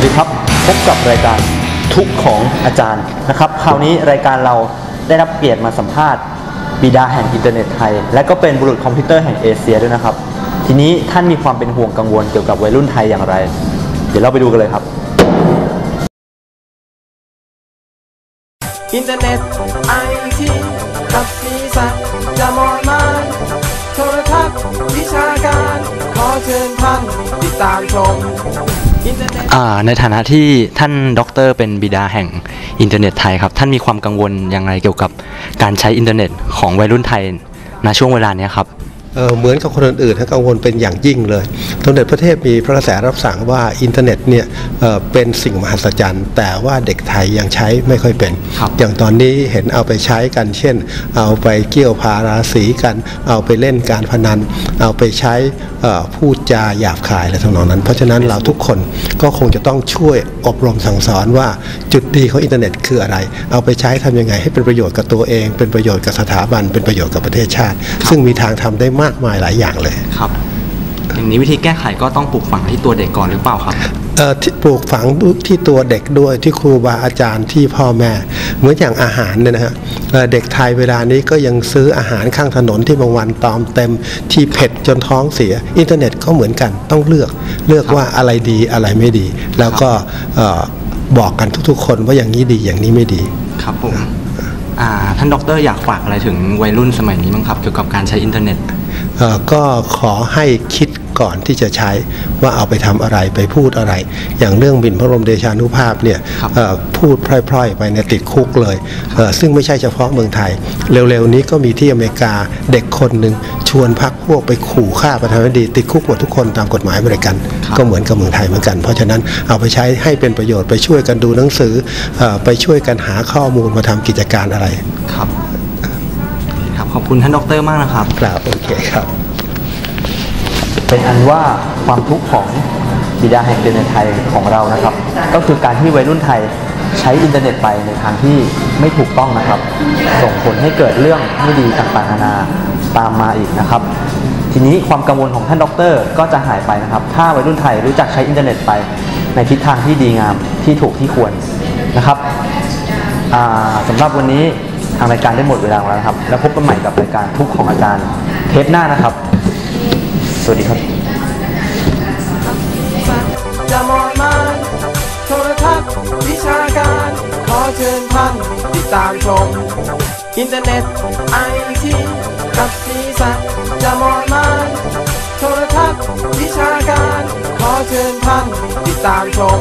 วัสดีครับ พบกับรายการทุกของอาจารย์นะครับคราวนี้รายการเราได้รับเกียรติมาสัมภาษณ์บิดาแห่งอินเทอร์เน็ตไทย และก็เป็นบุรุษคอมพิวเตอร์แห่งเอเชียด้วยนะครับ ทีนี้ท่านมีความเป็นห่วงกังวลเกี่ยวกับวัยรุ่นไทยอย่างไร เดี๋ยวเราไปดูกันเลยครับ อินเทอร์เน็ตไอทีกับสีสันจะมอนมานโทรทัศน์วิชาการ ขอเชิญท่านติดตามชม ในฐานะที่ท่านด็อกเตอร์เป็นบิดาแห่งอินเทอร์เน็ตไทยครับ ท่านมีความกังวลอย่างไรเกี่ยวกับการใช้อินเทอร์เน็ตของวัยรุ่นไทยณช่วงเวลานี้ครับ เอ่อเหมือนกับคนอื่นๆให้กังวลเป็นอย่างยิ่งเลยสมเด็จพระเทพมีพระกระแสรับสั่งว่าอินเทอร์เน็ตเนี่ยเอ่อเป็นสิ่งมหัศจรรย์ แต่ว่าเด็กไทยยังใช้ไม่ค่อยเป็นครับอย่างตอนนี้เห็นเอาไปใช้กัน เช่น เอาไปเกี่ยวพาราสีกัน เอาไปเล่นการพนัน เอาไปใช้เอ่อพูดจาหยาบคายอะไรทำนองนั้น เพราะฉะนั้นเราทุกคนก็คงจะต้องช่วยอบรมสั่งสอนว่าจุดดีของอินเทอร์เน็ตคืออะไร เอาไปใช้ทำยังไงให้เป็นประโยชน์กับตัวเอง เป็นประโยชน์กับสถาบัน เป็นประโยชน์กับประเทศชาติ ซึ่งมีทางทำได้มากมายหลายอย่างเลยครับอย่างนี้วิธีแก้ไขก็ต้องปลูกฝังที่ตัวเด็กก่อนหรือเปล่าครับเอ่อที่ปลูกฝังที่ตัวเด็กด้วยที่ครูบาอาจารย์ที่พ่อแม่ เหมือนอย่างอาหารเนี่ยนะฮะเอ่อเด็กไทยเวลานี้ก็ยังซื้ออาหารข้างถนนที่บางวันตอมเต็มที่เผ็ดจนท้องเสีย อินเทอร์เน็ตก็เหมือนกันต้องเลือกเลือกว่าอะไรดีอะไรไม่ดี แล้วก็เอ่อบอกกันทุกๆ คนว่าอย่างนี้ดีอย่างนี้ไม่ดีครับผมอ่าท่านด็อกเตอร์อยากฝากอะไรถึงวัยรุ่นสมัยนี้บ้างครับเกี่ยวกับการใช้อินเทอร์เน็ตเอ่อ ก็ขอให้คิดก่อนที่จะใช้ว่าเอาไปทำอะไรไปพูดอะไร อย่างเรื่องหมิ่นพระบรมเดชานุภาพเนี่ยครับเอ่อพูดพร่อย ๆ ไปเนี่ยติดคุกเลยเอ่อซึ่งไม่ใช่เฉพาะเมืองไทย เร็วๆนี้ก็มีที่อเมริกาเด็กคนหนึ่งชวนพักพวกไปขู่ฆ่าประธานาธิบดี ติดคุกหมดทุกคนตามกฎหมายอเมริกันครับก็เหมือนกับเมืองไทยเหมือนกัน เพราะฉะนั้นเอาไปใช้ให้เป็นประโยชน์ไปช่วยกันดูหนังสือเอ่อไปช่วยกันหาข้อมูลมาทำกิจการอะไรครับครับ ขอบคุณท่านด็อกเตอร์มากนะครับ ครับโอเคครับ เป็นอันว่าความทุกข์ของบิดาแห่งอินเทอร์เน็ตไทยของเรานะครับ ก็คือการที่วัยรุ่นไทยใช้อินเทอร์เน็ตไปในทางที่ไม่ถูกต้องนะครับ ส่งผลให้เกิดเรื่องไม่ดีต่างๆนานาตามมาอีกนะครับ ทีนี้ความกังวลของท่านด็อกเตอร์ก็จะหายไปนะครับ ถ้าวัยรุ่นไทยรู้จักใช้อินเทอร์เน็ตไป ในทิศทางที่ดีงามที่ถูกที่ควรนะครับอ่าสำหรับวันนี้ ทางรายการได้หมดเวลาแล้วครับ แล้วพบกันใหม่กับรายการทุกของอาจารย์ เทปหน้านะครับ สวัสดีครับจะมอนมานโทรทัศน์วิชาการ ขอเชิญท่านติดตามชม อินเทอร์เน็ตไอทีกับสีสันจะมอนมานโทรทัศน์วิชาการ ขอเชิญท่านติดตามชม